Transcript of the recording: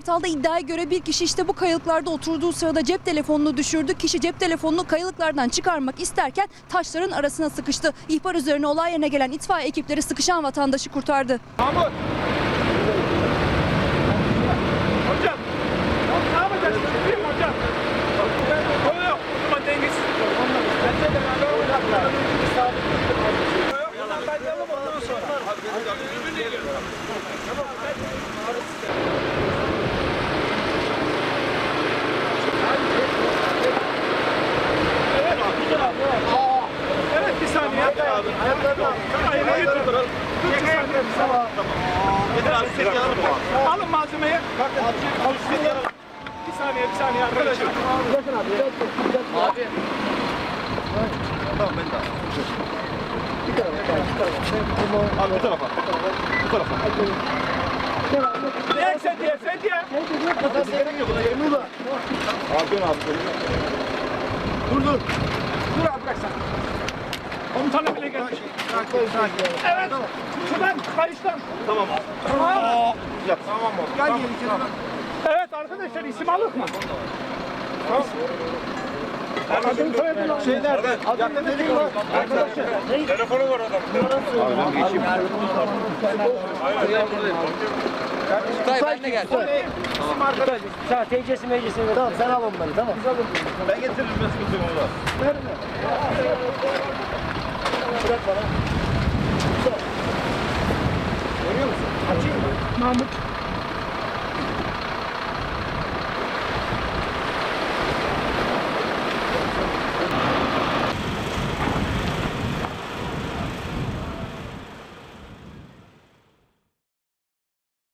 Kartal'da iddiaya göre bir kişi işte bu kayalıklarda oturduğu sırada cep telefonunu düşürdü. Kişi cep telefonunu kayalıklardan çıkarmak isterken taşların arasına sıkıştı. İhbar üzerine olay yerine gelen itfaiye ekipleri sıkışan vatandaşı kurtardı. Mahmut. Hocam. Ne. Evet bir saniye. Hayır, hayır. Dur bir saniye. Bir saniye. Getir abi ses yalanı bu. Alın malzemeyi. Bir saniye, bir saniye arkadaşlar. Tamam ben de Abi bu tarafa. Bu tarafa. Diğer sen diğer, sen diğer. Gerek yok. Buna gerek yok. Abi abi. Dur dur. Dur abi bırak sen. Komutanı bile gelmiş. Evet. Şuradan, kayıştan. Tamam. Tamam. Yap. Tamam abi. Gel gelin. Evet arkadaşlar isim alır mı? Tamam. Adını soyadını Şey nerede? Adın ne var? Arkadaşlar. Telefonu var adamın. Abi ben geçeyim. Tay ben de gel. İsim arkadaş. Sağ teyzesi meclisi. Tamam sen al onları tamam. Ben getiririm ben sıkıntı yok orada. Mahmut.